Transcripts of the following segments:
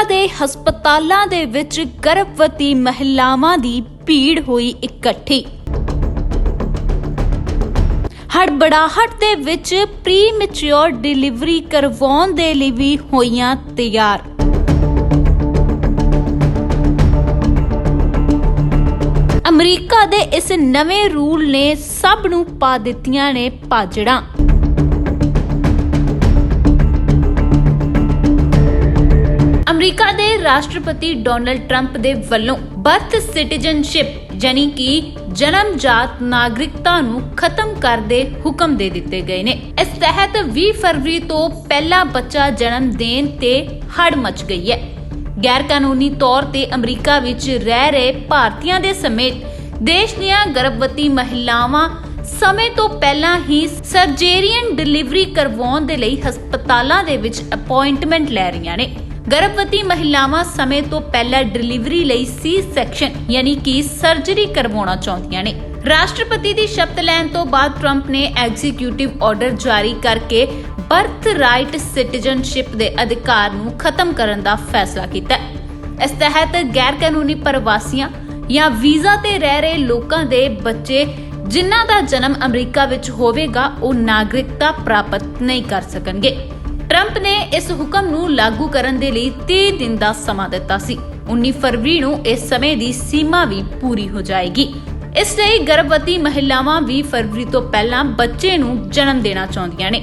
America ਦੇ ਹਸਪਤਾਲਾਂ ਦੇ ਵਿੱਚ ਗਰਭਵਤੀ ਮਹਿਲਾਵਾਂ ਦੀ ਭੀੜ ਹੋਈ ਇਕੱਠੀ। ਹੜਬੜਾਹਟ ਦੇ ਵਿੱਚ ਪ੍ਰੀ ਡਿਲੀਵਰੀ ਕਰਵਾਉਣ ਦੇ ਲਈ ਵੀ ਹੋਈਆਂ ਤਿਆਰ। ਅਮਰੀਕਾ ਦੇ ਇਸ ਨਵੇਂ ਰੂਲ ਨੇ ਸਭ ਨੂੰ ਪਾ ਦਿੱਤੀਆਂ ਨੇ ਭਾਜੜਾਂ ਰਾਸ਼ਟਰਪਤੀ ਡੋਨਲਡ ਟਰੰਪ ਦੇ ਵੱਲੋਂ ਬਰਥ ਸਿਟੀਜ਼ਨਸ਼ਿਪ ਯਾਨੀ ਕਿ ਜਨਮਜਾਤ ਨਾਗਰਿਕਤਾ ਨੂੰ ਖਤਮ ਕਰ ਦੇ ਹੁਕਮ ਦੇ ਦਿੱਤੇ ਗਏ ਨੇ। ਇਸ ਤਹਿਤ 20 ਫਰਵਰੀ ਤੋਂ ਪਹਿਲਾ ਬੱਚਾ ਜਨਮ ਦੇਣ ਤੇ ਹੜ ਮਚ ਗਈ ਹੈ। ਗੈਰ ਕਾਨੂੰਨੀ ਤੌਰ ਤੇ ਅਮਰੀਕਾ ਵਿੱਚ ਰਹਿ ਰਹੇ ਭਾਰਤੀਆਂ ਦੇ ਸਮੇਤ ਦੇਸ਼ ਦੀਆਂ ਗਰਭਵਤੀ ਮਹਿਲਾਵਾਂ ਸਮੇਂ ਤੋਂ ਪਹਿਲਾਂ ਹੀ ਸਰਜਰੀਅਨ ਡਿਲੀਵਰੀ ਕਰਵਾਉਣ ਦੇ ਲਈ ਹਸਪਤਾਲਾਂ ਦੇ ਵਿੱਚ ਅਪਾਇੰਟਮੈਂਟ ਲੈ ਰਹੀਆਂ ਨੇ। ਗਰਭਵਤੀ ਮਹਿਲਾਵਾਂ ਸਮੇਂ ਤੋਂ ਪਹਿਲਾਂ ਡਿਲੀਵਰੀ ਲਈ ਸੀ ਸੈਕਸ਼ਨ, ਯਾਨੀ ਕਿ ਸਰਜਰੀ ਕਰਵਾਉਣਾ ਚਾਹੁੰਦੀਆਂ ਨੇ ਰਾਸ਼ਟਰਪਤੀ ਦੀ ਸ਼ਪਥ ਲੈਣ ਤੋਂ ਬਾਅਦ ਟਰੰਪ ਨੇ ਐਗਜ਼ੀਕਿਊਟਿਵ ਆਰਡਰ ਜਾਰੀ ਕਰਕੇ ਬਰਥ ਰਾਈਟ ਸਿਟੀਜ਼ਨਸ਼ਿਪ ਦੇ ਅਧਿਕਾਰ ਨੂੰ ਖਤਮ ਕਰਨ ਦਾ ਫੈਸਲਾ ਕੀਤਾ ਹੈ। ਇਸ ਤਹਿਤ ਗੈਰ ਕਾਨੂੰਨੀ ਪ੍ਰਵਾਸੀਆਂ ਜਾਂ ਵੀਜ਼ਾ ਤੇ ਰਹਿ ਰਹੇ ਲੋਕਾਂ ਦੇ ਬੱਚੇ ਜਿਨ੍ਹਾਂ ਦਾ ਜਨਮ ਅਮਰੀਕਾ ਵਿੱਚ ਹੋਵੇਗਾ, ਉਹ ਨਾਗਰਿਕਤਾ ਪ੍ਰਾਪਤ ਨਹੀਂ ਕਰ ਸਕਣਗੇ ਟਰੰਪ ਨੇ ਇਸ ਹੁਕਮ ਨੂੰ ਲਾਗੂ ਕਰਨ ਦੇ ਲਈ 30 ਦਿਨ ਦਾ ਸਮਾਂ ਦਿੱਤਾ ਸੀ। 19 ਫਰਵਰੀ ਨੂੰ ਇਸ ਸਮੇਂ ਦੀ ਸੀਮਾ ਵੀ ਪੂਰੀ ਹੋ ਜਾਏਗੀ। ਇਸ ਲਈ ਗਰਭਵਤੀ ਮਹਿਲਾਵਾਂ 20 ਫਰਵਰੀ ਤੋਂ ਪਹਿਲਾਂ ਬੱਚੇ ਨੂੰ ਜਨਮ ਦੇਣਾ ਚਾਹੁੰਦੀਆਂ ਨੇ।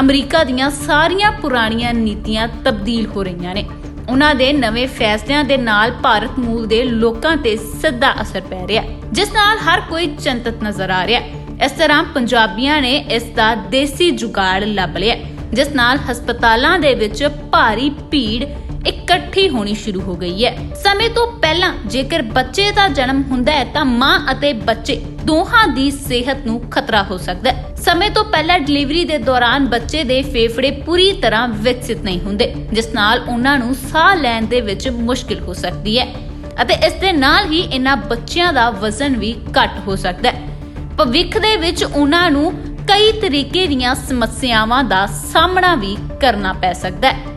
ਅਮਰੀਕਾ ਦੀਆਂ ਸਾਰੀਆਂ ਪੁਰਾਣੀਆਂ ਨੀਤੀਆਂ ਤਬਦੀਲ ਹੋ ਰਹੀਆਂ ਨੇ। ਉਹਨਾਂ ਦੇ ਨਵੇਂ ਫੈਸਲਿਆਂ ਦੇ ਨਾਲ ਭਾਰਤ ਮੂਲ ਦੇ ਲੋਕਾਂ ਤੇ ਸਿੱਧਾ ਅਸਰ ਪੈ ਰਿਹਾ ਜਿਸ ਨਾਲ ਹਰ ਕੋਈ ਚਿੰਤਤ ਨਜ਼ਰ ਆ ਰਿਹਾ ਇਸ ਤਰ੍ਹਾਂ ਪੰਜਾਬੀਆਂ ਨੇ ਇਸ ਦਾ ਦੇਸੀ ਜੁਗਾੜ ਲੱਭ ਲਿਆ ਜਿਸ ਨਾਲ ਹਸਪਤਾਲਾਂ ਦੇ ਵਿੱਚ ਭਾਰੀ ਭੀੜ ਇਕੱਠੀ ਹੋਣੀ ਸ਼ੁਰੂ ਹੋ ਗਈ ਹੈ। ਸਮੇਂ ਤੋਂ ਪਹਿਲਾਂ ਜੇਕਰ ਬੱਚੇ ਦਾ ਜਨਮ ਹੁੰਦਾ ਹੈ ਤਾਂ ਮਾਂ ਅਤੇ ਬੱਚੇ ਦੋਹਾਂ ਦੀ ਸਿਹਤ ਨੂੰ ਖਤਰਾ ਹੋ ਸਕਦਾ ਹੈ। ਸਮੇਂ ਤੋਂ ਪਹਿਲਾਂ ਡਿਲੀਵਰੀ ਦੇ ਦੌਰਾਨ ਬੱਚੇ ਦੇ ਫੇਫੜੇ ਪੂਰੀ ਤਰ੍ਹਾਂ ਵਿਕਸਿਤ ਨਹੀਂ ਹੁੰਦੇ, ਜਿਸ ਨਾਲ ਉਹਨਾਂ ਨੂੰ ਸਾਹ ਲੈਣ ਦੇ ਵਿੱਚ ਮੁਸ਼ਕਿਲ ਹੋ ਸਕਦੀ ਹੈ ਅਤੇ ਇਸ ਦੇ ਨਾਲ ਹੀ ਇਹਨਾਂ ਬੱਚਿਆਂ ਦਾ ਵਜ਼ਨ ਵੀ ਘੱਟ ਹੋ ਸਕਦਾ ਹੈ। ਭਵਿੱਖ ਦੇ ਵਿੱਚ ਉਹਨਾਂ ਨੂੰ ਕਈ ਤਰੀਕੇ ਦੀਆਂ ਸਮੱਸਿਆਵਾਂ ਦਾ ਸਾਹਮਣਾ ਵੀ ਕਰਨਾ ਪੈ ਸਕਦਾ ਹੈ।